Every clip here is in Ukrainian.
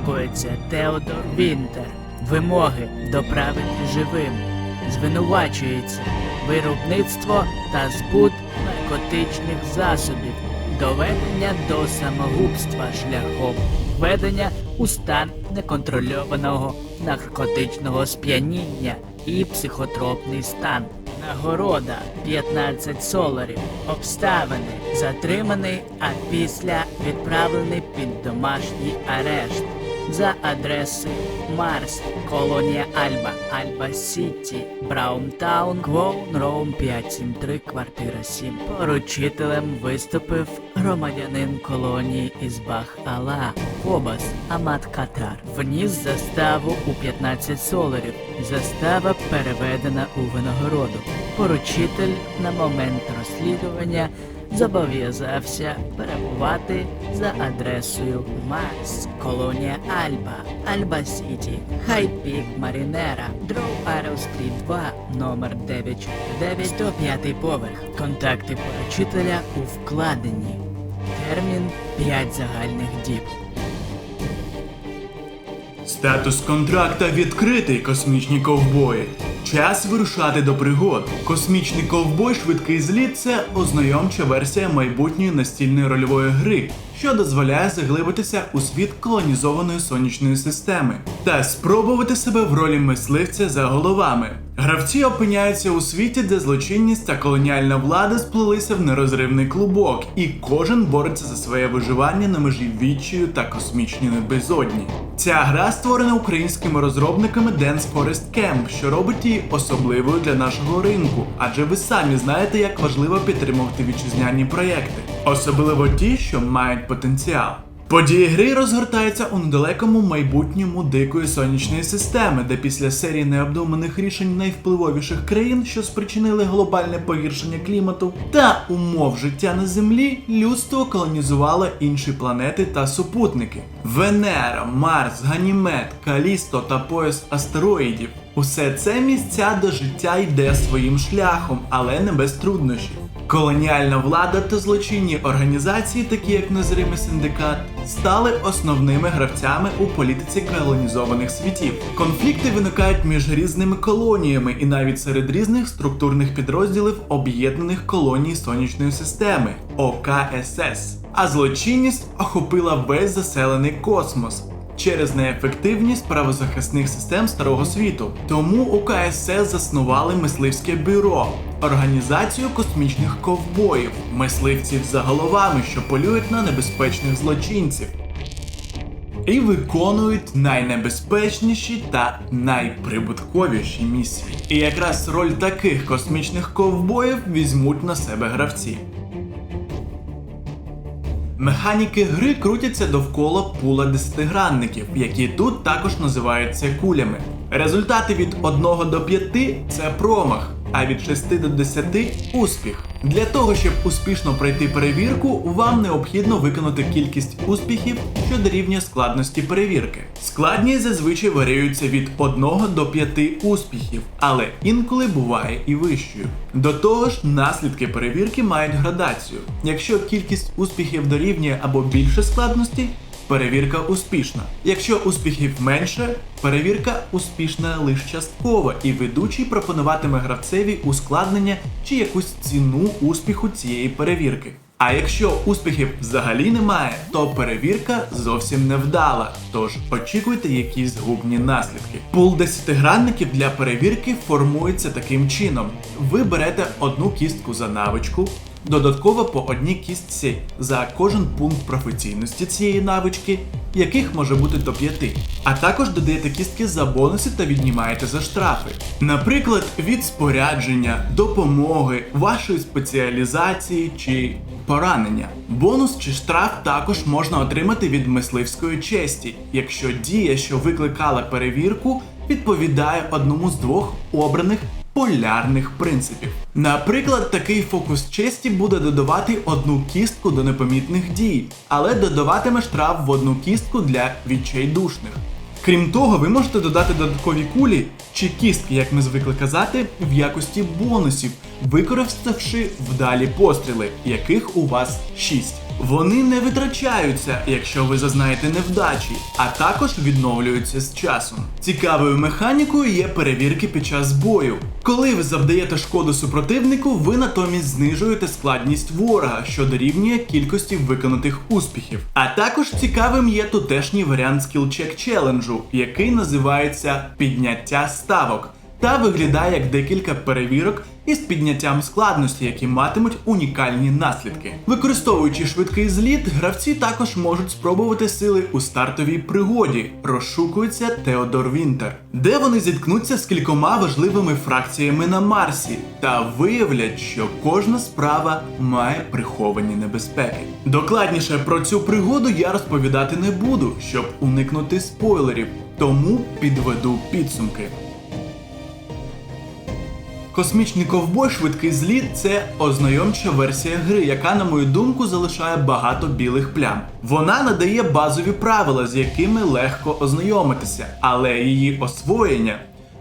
Достукується Теодор Вінтер. Вимоги доправити живим. Звинувачується виробництво та збут наркотичних засобів, доведення до самогубства шляхом введення у стан неконтрольованого наркотичного сп'яніння і психотропний стан. Нагорода 15 соларів. Обставини затриманий, а після відправлений під домашній арешт за адресою Марс, колонія Альба, Альба Сіті, Браунтаун, Квоун Роум 573, квартира 7. Поручителем виступив громадянин колонії Ізбах Алла, Кобас Амат Катар. Вніс заставу у 15 соларів. Застава переведена у винагороду. Поручитель на момент розслідування зобов'язався перебувати за адресою Марс, колонія Альба, Альба Сіті, Хайпік Марінера, Дроу Стріт 2, номер 949, 105 поверх. Контакти поручителя у вкладенні. Термін 5 загальних діб. Статус контракта відкритий, космічні ковбої. Час вирушати до пригод. Космічний ковбой швидкий зліт це ознайомча версія майбутньої настільної рольової гри, що дозволяє заглибитися у світ колонізованої сонячної системи та спробувати себе в ролі мисливця за головами. Гравці опиняються у світі, де злочинність та колоніальна влада сплелися в нерозривний клубок, і кожен бореться за своє виживання на межі відчаю та космічній безодні. Ця гра створена українськими розробниками Dance Forest Camp, що робить її особливою для нашого ринку, адже ви самі знаєте, як важливо підтримувати вітчизняні проєкти, особливо ті, що мають потенціал. Події гри розгортаються у недалекому майбутньому дикої сонячної системи, де після серії необдуманих рішень найвпливовіших країн, що спричинили глобальне погіршення клімату та умов життя на Землі, людство колонізувало інші планети та супутники: Венера, Марс, Ганімед, Калісто та пояс астероїдів. Усе це місця до життя йде своїм шляхом, але не без труднощів. Колоніальна влада та злочинні організації, такі як незримий синдикат, стали основними гравцями у політиці колонізованих світів. Конфлікти виникають між різними колоніями і навіть серед різних структурних підрозділів об'єднаних колоній сонячної системи ОКСС. А злочинність охопила весь заселений космос. Через неефективність правозахисних систем старого світу. Тому у КСС заснували мисливське бюро, організацію космічних ковбоїв, мисливців за головами, що полюють на небезпечних злочинців. І виконують найнебезпечніші та найприбутковіші місії. І якраз роль таких космічних ковбоїв візьмуть на себе гравці. Механіки гри крутяться довкола пула десятигранників, які тут також називаються кулями. Результати від 1 до 5 це промах, а від 6 до 10 успіх. Для того, щоб успішно пройти перевірку, вам необхідно виконати кількість успіхів, що дорівнює складності перевірки. Складність зазвичай варіюється від 1 до 5 успіхів, але інколи буває і вищою. До того ж, наслідки перевірки мають градацію. Якщо кількість успіхів дорівнює або більше складності, перевірка успішна. Якщо успіхів менше, перевірка успішна лише частково, і ведучий пропонуватиме гравцеві ускладнення чи якусь ціну успіху цієї перевірки. А якщо успіхів взагалі немає, то перевірка зовсім не вдала. Тож очікуйте якісь згубні наслідки. Пул десятигранників для перевірки формується таким чином: ви берете одну кістку за навичку, Додатково по одній кістці за кожен пункт професійності цієї навички, яких може бути до 5. А також додаєте кістки за бонуси та віднімаєте за штрафи. Наприклад, від спорядження, допомоги, вашої спеціалізації чи поранення. Бонус чи штраф також можна отримати від мисливської честі, якщо дія, що викликала перевірку, відповідає одному з двох обраних полярних принципів. Наприклад, такий фокус честі буде додавати одну кістку до непомітних дій, але додаватиме штраф в одну кістку для відчайдушних. Крім того, ви можете додати додаткові кулі чи кістки, як ми звикли казати, в якості бонусів, використавши вдалі постріли, яких у вас 6. Вони не витрачаються, якщо ви зазнаєте невдачі, а також відновлюються з часом. Цікавою механікою є перевірки під час бою. Коли ви завдаєте шкоду супротивнику, ви натомість знижуєте складність ворога, що дорівнює кількості виконаних успіхів. А також цікавим є тутешній варіант скілчек челенджу, який називається підняття ставок та виглядає як декілька перевірок із підняттям складності, які матимуть унікальні наслідки. Використовуючи швидкий зліт, гравці також можуть спробувати сили у стартовій пригоді. Розшукується Теодор Вінтер, де вони зіткнуться з кількома важливими фракціями на Марсі та виявлять, що кожна справа має приховані небезпеки. Докладніше про цю пригоду я розповідати не буду, щоб уникнути спойлерів, тому підведу підсумки. Космічний ковбой швидкий зліт це ознайомча версія гри, яка, на мою думку, залишає багато білих плям. Вона надає базові правила, з якими легко ознайомитися, але її освоєння,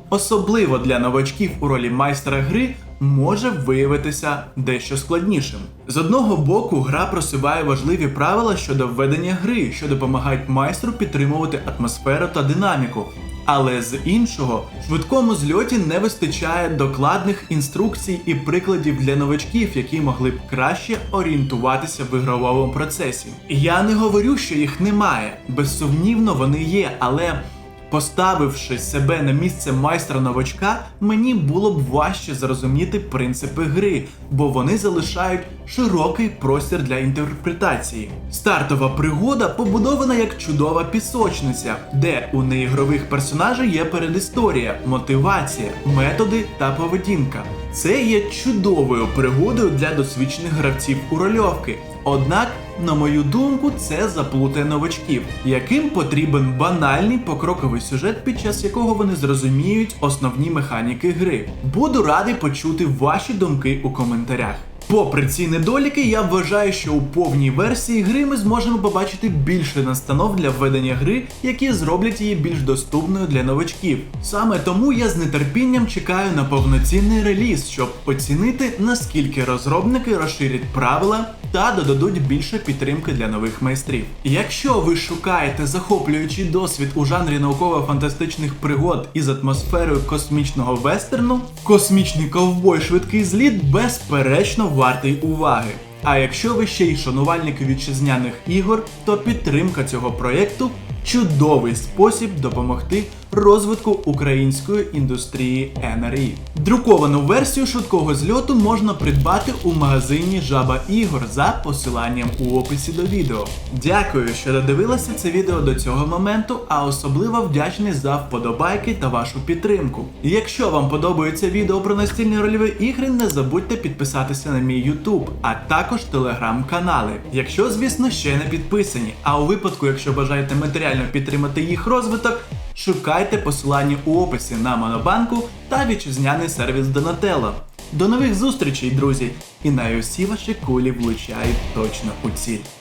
особливо для новачків у ролі майстра гри, може виявитися дещо складнішим. З одного боку, гра просуває важливі правила щодо введення гри, що допомагають майстру підтримувати атмосферу та динаміку. Але з іншого, швидкому зльоті не вистачає докладних інструкцій і прикладів для новачків, які могли б краще орієнтуватися в ігровому процесі. Я не говорю, що їх немає. Безсумнівно, вони є, але. Поставивши себе на місце майстра новачка, мені було б важче зрозуміти принципи гри, бо вони залишають широкий простір для інтерпретації. Стартова пригода побудована як чудова пісочниця, де у неігрових персонажів є передісторія, мотивація, методи та поведінка. Це є чудовою пригодою для досвідчених гравців у рольовки. Однак, на мою думку, це заплутає новачків, яким потрібен банальний покроковий сюжет, під час якого вони зрозуміють основні механіки гри. Буду радий почути ваші думки у коментарях. Попри ці недоліки, я вважаю, що у повній версії гри ми зможемо побачити більше настанов для введення гри, які зроблять її більш доступною для новачків. Саме тому я з нетерпінням чекаю на повноцінний реліз, щоб оцінити наскільки розробники розширять правила та додадуть більше підтримки для нових майстрів. Якщо ви шукаєте захоплюючий досвід у жанрі науково-фантастичних пригод із атмосферою космічного вестерну, космічний ковбой швидкий зліт безперечно вартий уваги. А якщо ви ще й шанувальник вітчизняних ігор, то підтримка цього проєкту чудовий спосіб допомогти розвитку української індустрії NRI. Друковану версію швидкого зльоту можна придбати у магазині Жаба Ігор за посиланням у описі до відео. Дякую, що додивилися це відео до цього моменту, а особливо вдячний за вподобайки та вашу підтримку. Якщо вам подобаються відео про настільні рольові ігри, не забудьте підписатися на мій YouTube, а також телеграм-канали, якщо, звісно, ще не підписані. А у випадку, якщо бажаєте матеріально підтримати їх розвиток, шукайте посилання у описі на Монобанку та вітчизняний сервіс Donatello. До нових зустрічей, друзі! І най усі ваші кулі влучають точно у ціль.